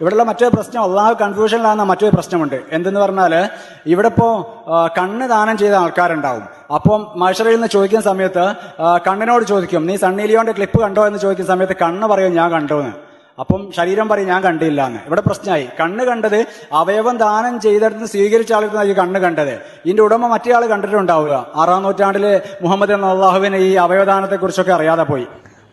ഇവിടെയുള്ള മറ്റൊരു പ്രശ്നം അള്ളാഹു കൺഫ്യൂഷനിലാകുന്ന മറ്റൊരു പ്രശ്നമുണ്ട്. എന്തെന്ന് പറഞ്ഞാൽ ഇവിടെ ഇപ്പോ കണ്ണ് ദാനം ചെയ്ത ആൾക്കാരുണ്ടാവും. അപ്പം മഷറയിൽ നിന്ന് ചോദിക്കുന്ന സമയത്ത് കണ്ണിനോട് ചോദിക്കും നീ സണ്ണി ലിയോന്റെ ക്ലിപ്പ് കണ്ടോ? എന്ന് ചോദിക്കുന്ന സമയത്ത് കണ്ണ് പറയും ഞാൻ കണ്ടോ എന്ന് അപ്പം ശരീരം പറയും ഞാൻ കണ്ടില്ല എന്ന് ഇവിടെ പ്രശ്നമായി. കണ്ണ് കണ്ടത് അവയവം ദാനം ചെയ്തെടുത്ത് സ്വീകരിച്ച ആൾക്ക് കണ്ണ് കണ്ടത്. ഇതിന്റെ ഉടമ മറ്റേ ആൾ കണ്ടിട്ടുണ്ടാവുക. ആറാം നൂറ്റാണ്ടിൽ മുഹമ്മദ് അള്ളാഹുവിന് ഈ അവയവദാനത്തെ കുറിച്ചൊക്കെ അറിയാതെ പോയി.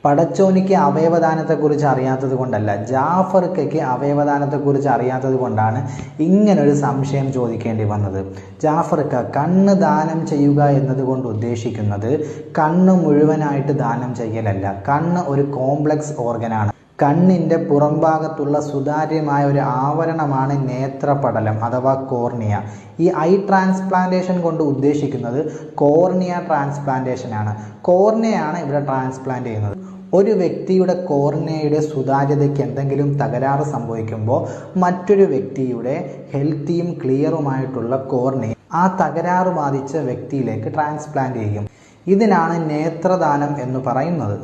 പടച്ചോനിക്ക് അവയവദാനത്തെക്കുറിച്ച് അറിയാത്തത് കൊണ്ടല്ല ജാഫർക്കയ്ക്ക് അവയവദാനത്തെക്കുറിച്ച് അറിയാത്തത് കൊണ്ടാണ് ഇങ്ങനൊരു സംശയം ചോദിക്കേണ്ടി വന്നത്. ജാഫർക്ക കണ്ണ് ദാനം ചെയ്യുക എന്നതുകൊണ്ട് ഉദ്ദേശിക്കുന്നത് കണ്ണ് മുഴുവനായിട്ട് ദാനം ചെയ്യലല്ല. കണ്ണ് ഒരു കോംപ്ലക്സ് ഓർഗനാണ്. കണ്ണിന്റെ പുറംഭാഗത്തുള്ള സുതാര്യമായ ഒരു ആവരണമാണ് നേത്രപടലം അഥവാ കോർണിയ. ഈ ഐ ട്രാൻസ്പ്ലാന്റേഷൻ കൊണ്ട് ഉദ്ദേശിക്കുന്നത് കോർണിയ ട്രാൻസ്പ്ലാന്റേഷൻ ആണ്. കോർണിയയാണ് ഇവിടെ ട്രാൻസ്പ്ലാന്റ് ചെയ്യുന്നത്. ഒരു വ്യക്തിയുടെ കോർണിയയുടെ സുതാര്യതയ്ക്ക് എന്തെങ്കിലും തകരാറ് സംഭവിക്കുമ്പോൾ മറ്റൊരു വ്യക്തിയുടെ ഹെൽത്തിയും ക്ലിയറുമായിട്ടുള്ള കോർണിയ ആ തകരാറ് ബാധിച്ച വ്യക്തിയിലേക്ക് ട്രാൻസ്പ്ലാന്റ് ചെയ്യും. ഇതിനാണ് നേത്രദാനം എന്ന് പറയുന്നത്.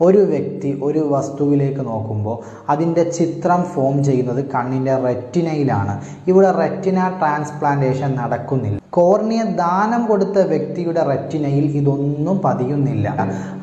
ഒരു വ്യക്തി ഒരു വസ്തുവിലേക്ക് നോക്കുമ്പോൾ അതിന്റെ ചിത്രം ഫോം ചെയ്യുന്നത് കണ്ണിന്റെ റെറ്റിനയിലാണ് ഇവിടെ റെറ്റിന ട്രാൻസ്പ്ലാന്റേഷൻ നടക്കുന്നില്ല. കോർണിയ ദാനം കൊടുത്ത വ്യക്തിയുടെ റെറ്റിനയിൽ ഇതൊന്നും പതിയുന്നില്ല.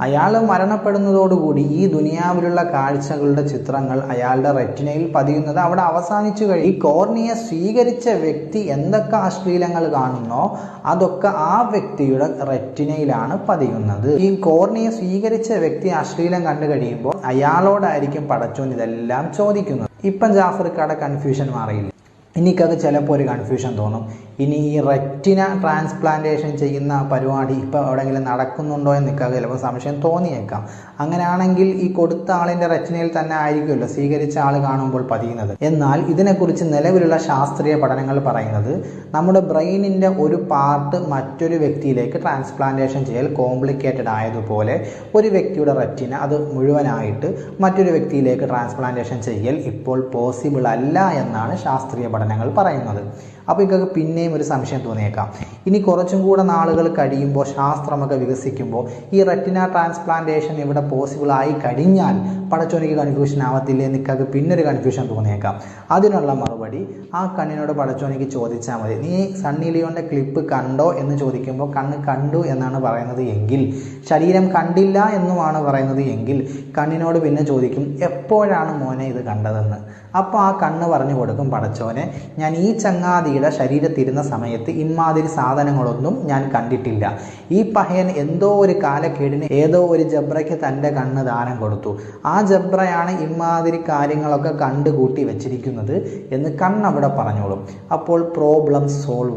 അയാൾ മരണപ്പെടുന്നതോടുകൂടി ഈ ദുനിയാവിലുള്ള കാഴ്ചകളുടെ ചിത്രങ്ങൾ അയാളുടെ റെറ്റിനയിൽ പതിയുന്നത് അവിടെ അവസാനിച്ചു കഴി ഈ കോർണിയ സ്വീകരിച്ച വ്യക്തി എന്തൊക്കെ അശ്ലീലങ്ങൾ കാണുന്നോ അതൊക്കെ ആ വ്യക്തിയുടെ റെറ്റിനയിലാണ് പതിയുന്നത്. ഈ കോർണിയ സ്വീകരിച്ച വ്യക്തി അശ്ലീലം കണ്ടു കഴിയുമ്പോൾ അയാളോടായിരിക്കും പടച്ചോൻ ഇതെല്ലാം ചോദിക്കുന്നത്. ഇപ്പം ജാഫർക്കാടെ കൺഫ്യൂഷൻ മാറിയില്ല? എനിക്കത് ചിലപ്പോൾ ഒരു കൺഫ്യൂഷൻ തോന്നും. ഇനി ഈ റെറ്റിന ട്രാൻസ്പ്ലാന്റേഷൻ ചെയ്യുന്ന പരിപാടി ഇപ്പോൾ എവിടെയെങ്കിലും നടക്കുന്നുണ്ടോ എന്ന് നിൽക്കാതെ ചിലപ്പോൾ സംശയം തോന്നിയേക്കാം. അങ്ങനെയാണെങ്കിൽ ഈ കൊടുത്ത ആളിന്റെ റെറ്റിനയിൽ തന്നെ ആയിരിക്കുമല്ലോ സ്വീകരിച്ച ആൾ കാണുമ്പോൾ പതിയുന്നത്. എന്നാൽ ഇതിനെക്കുറിച്ച് നിലവിലുള്ള ശാസ്ത്രീയ പഠനങ്ങൾ പറയുന്നത് നമ്മുടെ ബ്രെയിനിന്റെ ഒരു പാർട്ട് മറ്റൊരു വ്യക്തിയിലേക്ക് ട്രാൻസ്പ്ലാന്റേഷൻ ചെയ്യൽ കോംപ്ലിക്കേറ്റഡ് ആയതുപോലെ ഒരു വ്യക്തിയുടെ റെറ്റിന അത് മുഴുവനായിട്ട് മറ്റൊരു വ്യക്തിയിലേക്ക് ട്രാൻസ്പ്ലാന്റേഷൻ ചെയ്യൽ ഇപ്പോൾ പോസിബിൾ അല്ല എന്നാണ് ശാസ്ത്രീയ പഠനങ്ങൾ പറയുന്നത്. അപ്പോൾ ഇതൊക്കെ പിന്നെയും ഒരു സംശയം തോന്നിയേക്കാം. ഇനി കുറച്ചും കൂടെ നാളുകൾ കഴിയുമ്പോൾ ശാസ്ത്രമൊക്കെ വികസിക്കുമ്പോൾ ഈ റെറ്റിന ട്രാൻസ്പ്ലാന്റേഷൻ ഇവിടെ പോസിബിൾ ആയി കഴിഞ്ഞാൽ പടച്ചോനിക്ക് കൺഫ്യൂഷൻ ആവത്തില്ലേ നിൽക്കാതെ പിന്നൊരു കൺഫ്യൂഷൻ തോന്നിയേക്കാം. അതിനുള്ള മറുപടി ആ കണ്ണിനോട് പടച്ചോനിക്ക് ചോദിച്ചാൽ മതി. നീ സണ്ണി ലിയോന്റെ ക്ലിപ്പ് കണ്ടോ എന്ന് ചോദിക്കുമ്പോൾ കണ്ണ് കണ്ടു എന്നാണ് പറയുന്നത് എങ്കിൽ ശരീരം കണ്ടില്ല എന്നുമാണ് പറയുന്നത് എങ്കിൽ കണ്ണിനോട് പിന്നെ ചോദിക്കും എപ്പോഴാണ് മോനെ ഇത് കണ്ടതെന്ന്? അപ്പോൾ ആ കണ്ണ് പറഞ്ഞു കൊടുക്കും പടച്ചോനെ ഞാൻ ഈ ചങ്ങാതിയുടെ ശരീരത്തിരുന്ന സമയത്ത് ഇമാതിരി സാധനങ്ങളൊന്നും ഞാൻ കണ്ടിട്ടില്ല. ഈ പഹയൻ എന്തോ ഒരു കാലക്കേടിന് ഏതോ ഒരു ജബ്രയ്ക്ക് തന്റെ കണ്ണ് ദാനം കൊടുത്തു. ആ ജബ്രയാണ് ഇമാതിരി കാര്യങ്ങളൊക്കെ കണ്ടുകൂട്ടി വെച്ചിരിക്കുന്നത് എന്ന് കണ്ണവിടെ പറഞ്ഞോളും. അപ്പോൾ പ്രോബ്ലം സോൾവ്